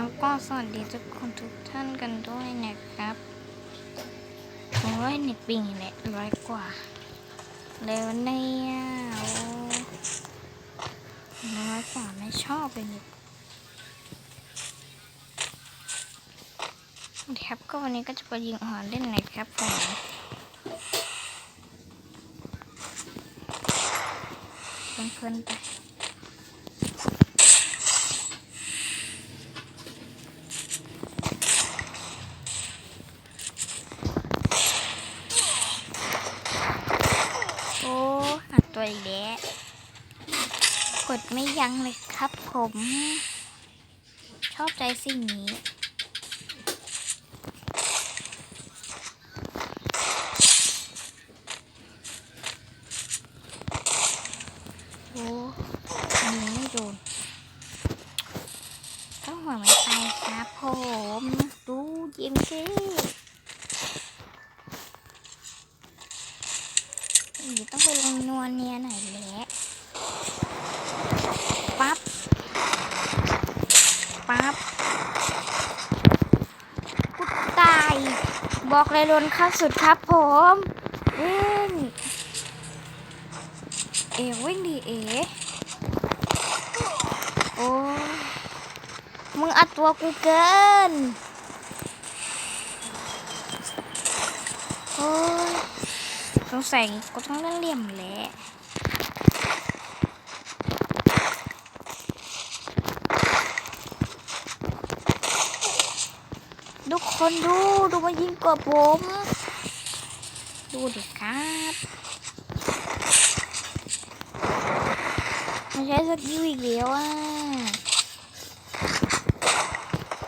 ครับก็สวัสดีทุกคนทุกท่านกันด้วยนะครับผมว่าเน็ตปิงเนี่ยร้อยกว่าเร็วเนี่ยโอ้ร้อยกว่าไม่ชอบเลยเนี่ยครับก็วันนี้ก็จะไปยิงหารเล่นนะครับผมเพลินๆไป โอ้อัดตัวอีกแล้วกดไม่ ยังเลยครับผม ชอบใจสิ่งนี้ โอ้ยิงไม่โดนต้องหัวไม่ไปครับผม ดูยิงสิอีต้องไปลงนวลเนียหน่อยแหละปั๊บ ปั๊บกูตาย บอกเลยลนขั้งสุดครับผมวิ่งเอวิ่งดีเอโอ้มึงอัดตัวกูเกินโอ้สงสัยกูต้องเล่นเหลี่ยมแหละ คนดู ดูมายิงกบผม ดูดิครับมันใช้สกิลอีกแล้วอะ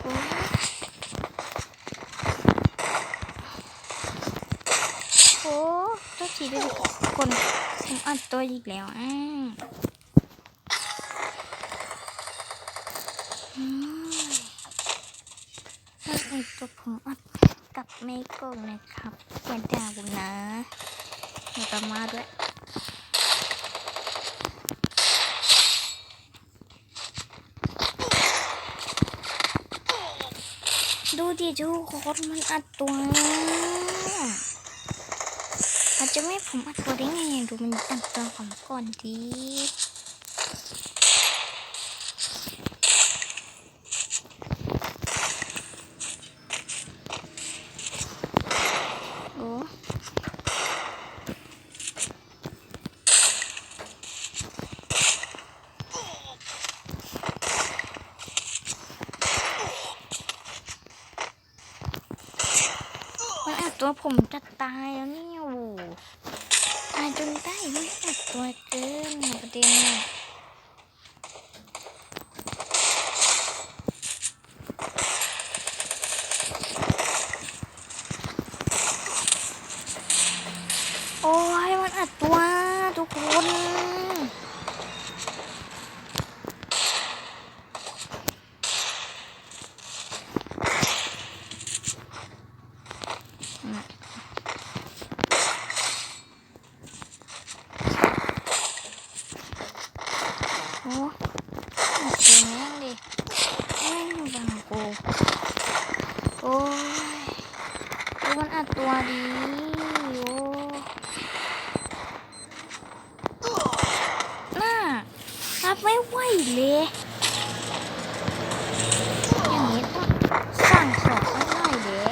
โอ้ยโอ้ตัวทีด้วยคนผมอัดตัวอีกแล้วอะอืมถ้าไอตัวผมอัดกับไม่โกงนะครับอย่าด่าผมนะอย่าประมาทด้วยดูดิดูโคตรมันอัดตัวอาจจะไม่ผมอัดตัวได้ไงดูมันอัดตัวผมก่อนดีโอ้มันอัดตัว ผมจะตายแล้วนี่โอ้โหตายจนได้มันอัดตัวเกินประเด็นเนี่ย โอ้ยมันอัดตัวทุกคนน่ะโอ้อัดตัวแม่งดิแม่งบังกูโอ้ยดูมันอัดตัวดีโอ้ น่ารับไม่ไหวเลยอย่างนี้ต้องสั่งสอนสักหน่อยเด้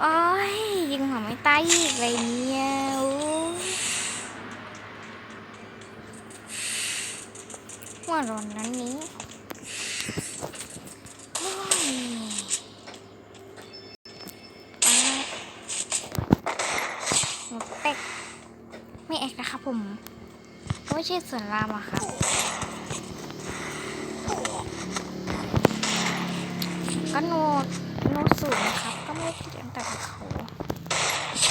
โอ้ยยิ งหัวไม่ตายอีกเนี่ยโอ้ยหัวร้อนนั้นนี้โอ้ยปาดหัวเป๊กไม่เอกนะครับผม ไม่ใช่ส่วนรามอะครับก็โนโนสูงนะครับ ก็ไม่ได้ติดอันดับกับเขา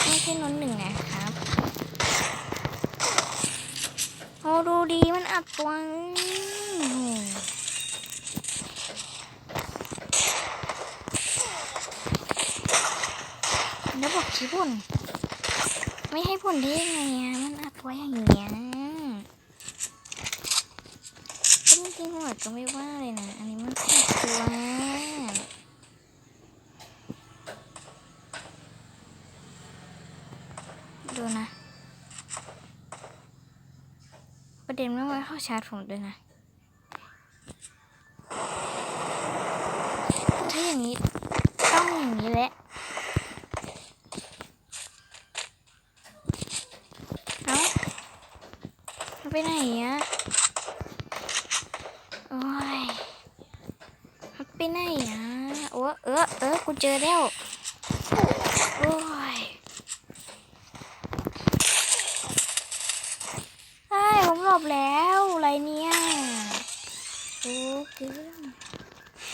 ไม่ใช่โนหนึ่งนะครับ โอ้ดูดีมันอัดตัวแล้วบอกชี้พุ่นไม่ให้พุ่นได้ยังไงอะมันอัดตัวอย่างเงี้ยเป็นเด็ที่หัวก็ไม่ว่าเลยนะ อันนี้มันแค่ตัวดูนะ ประ เข้าชาร์จผมด้วยนะ ถ้าอย่างนี้ ต้องอย่างนี้แหละเอ้าไปไหนอะโอ้ยไปไหนอะโอ้เออเออกูเจอแล้วโอ้ยไอ้ผมหลบแล้ว เนี่ยโอ้เกิน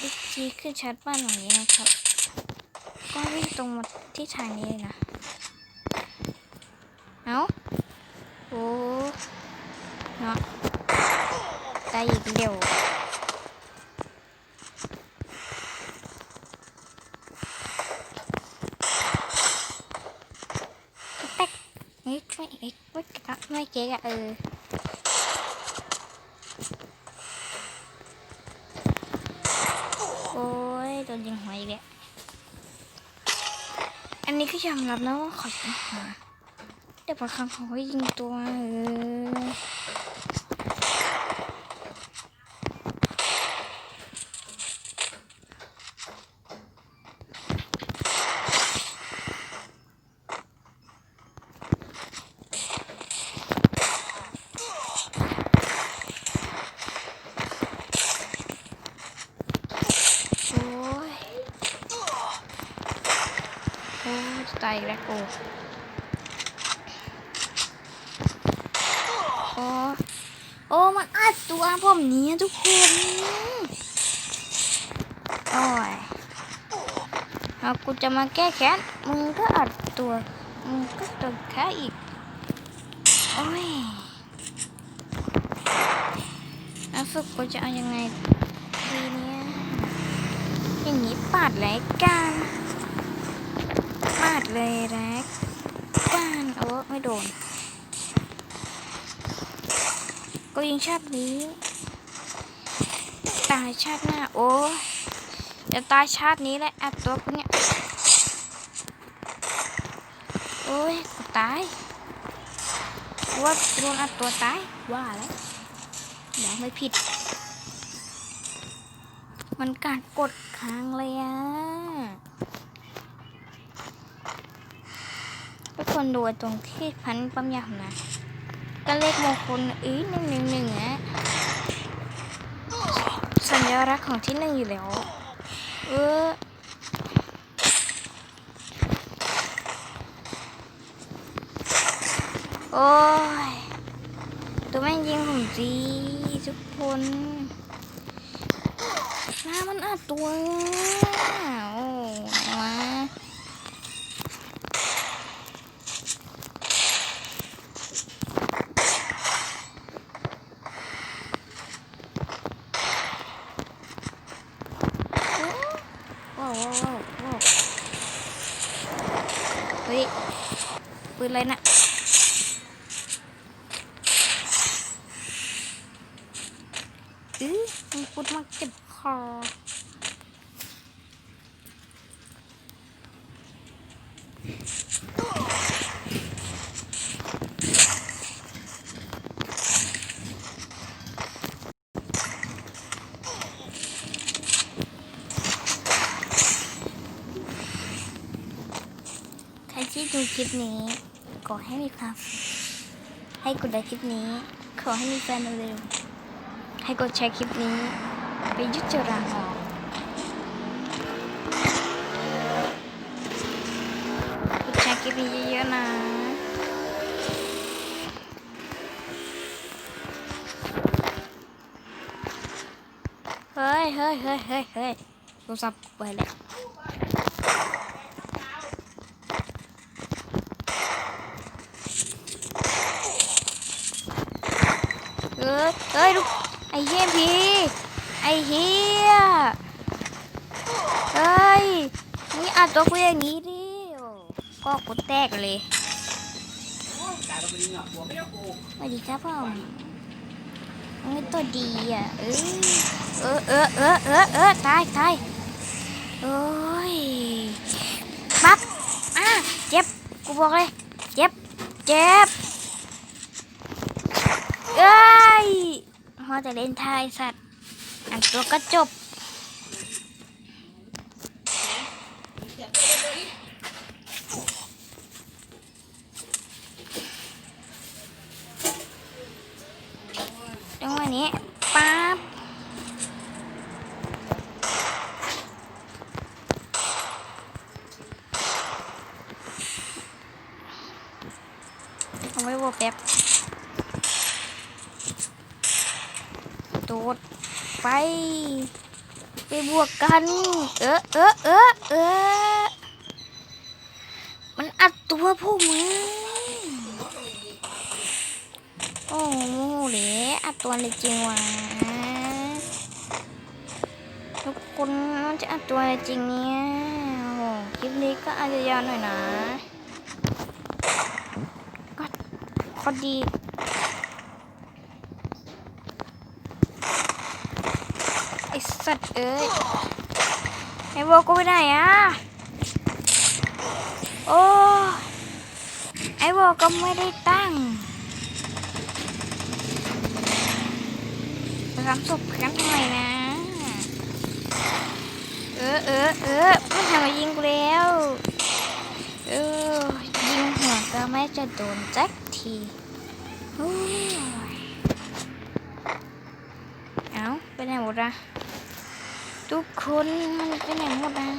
อีกทีขึ้นชัดบ้านหลังนี้นะครับ ก็วิ่งตรงมาที่ทางนี้เลยนะ เอ้าโอ้เนาะตายอีกเดียวแป๊กเฮ้ยช่วยเอ้ยไม่เก๊กไม่เก๊กอะเออ โอ้ยโดนยิงหัว อีกแล้วอันนี้ก็ยอมรับนะว่าขอยิงหัวแต่บางครั้งเขาก็ยิงตัวเออโอ้ยโอ้ยจะตาย อีกแล้วกูโอ้โอ้มันอัดตัวผมนี้ทุกคนโอ้ยเอากูจะมาแก้แค้นมึงก็อัดตัวมึงก็ตัวแค่อีกโอ้ยแล้วฝึกกูจะเอายังไงดีเนี่ยอย่างนี้ปาดแลกกันปาด เลยแลกกันโอ้ไม่โดน ก็ยิงชาตินี้ ตายชาติหน้า โอ้จะตายชาตินี้แหละอัดตัวพวกเนี่ยโอ้ยกูตายว่าโดนอัดตัวตาย ว่าแล้วเดี๋ยวไม่ผิด มันการกดค้างเลยอะ ทุกคนดูตรงที่พันปั๊มยาผมนะก็เลขมงคลอีหนึ่งหนึ่งหนึ่งอะสัญลักษณ์ของที่หนึ่งอยู่แล้ว เออโอ้ยตัวแม่งยิงผมจีทุกคนน้ามันอัดตัวโอ้วะว้าวว้าวว้าวเฮ้ยปืนอะไรน่ะ อื้อมันพูดมาเจ็บคอใครที่ ดูคลิปนี้ ขอให้มีความให้กดไลค์คลิปนี้ ขอให้มีแฟนเร็วๆให้กดแชร์คลิปนี้ ไปยุติราออกกดแชร์คลิปนี้เยอะๆนะเฮ้ยเฮ้ยเฮ้ยเฮ้ยเฮ้ยโทรศัพท์ไปแล้วเออ เฮ้ยลูกไอ้เหี้ยพีไอ้เหี้ยเฮ้ยนี่อัดตัวกูอย่างนี้ดิโอก็กูแตกเลยสวัสดีครับผมโอ้เงินตัวดีอะเออเออเออเออเออเออตายตายโอ้ยปั๊บอะเจ็บกูบอกเลยเจ็บเจ็บเอ้ย พ่อจะเล่นทายสัตว์อันตัวก็จบ จังหวะนี้ปั๊บเอาไว้บวกแป๊บโดไปไปบวกกัน เออเออเออเออมันอัดตัวพวกมึงโอ้โหเหลอัดตัวเลยจริงวะทุกคนมันจะอัดตัวจริงเนี่ยโอ้โหคลิปนี้ก็อาจจะยาวหน่อยนะ ก็พอดี ไอ สัตว์เอ้ยไอโบกูไปไหนอะโอ้ไอโบก็ไม่ได้ตั้งไปทำศพกันทำไมนะ เออเออเออไม่ทำมายิงกูแล้วเออยิงหัวก็ไม่จะโดนจักทีโอ้ยเอาไปไหนหมดอะ ทุกคนมันไปไหนหมดอะ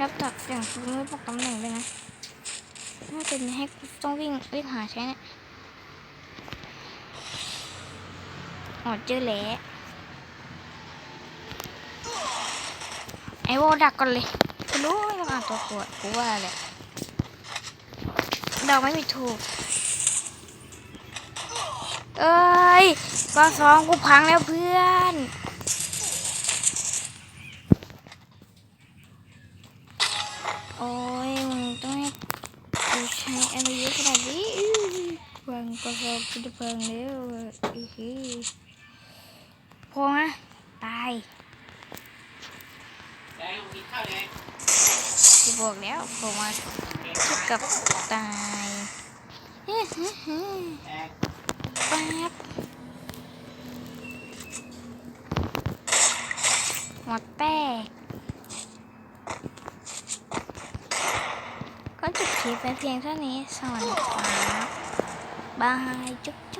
นับตักอย่างคุณไม่บอกตำแหน่งเลยนะน่าจะให้ต้องวิ่งวิ่งหาใช่เนี่ยอ๋อเจอแล้วไอโวดักก่อนเลยกูรู้ไม่ต้องอ่านตัวปวดกูว่าแหละเดาไม่มีถูก เอ้ยก็สองกูพังแล้วเพื่อน โอ้ยมึงต้องให้กูใช้อะไรเยอะขนาดนี้อื้อพังก็ สองกูจะพังแล้วอื้อหือพอนะตายแดงกินข้าวแดงกูบอกแล้วผมมาเท่ากับตายแดงแป๊บหมดแตกก็จบคลิปไปเพียงเท่านี้ สวัสดีครับบายจุ๊บ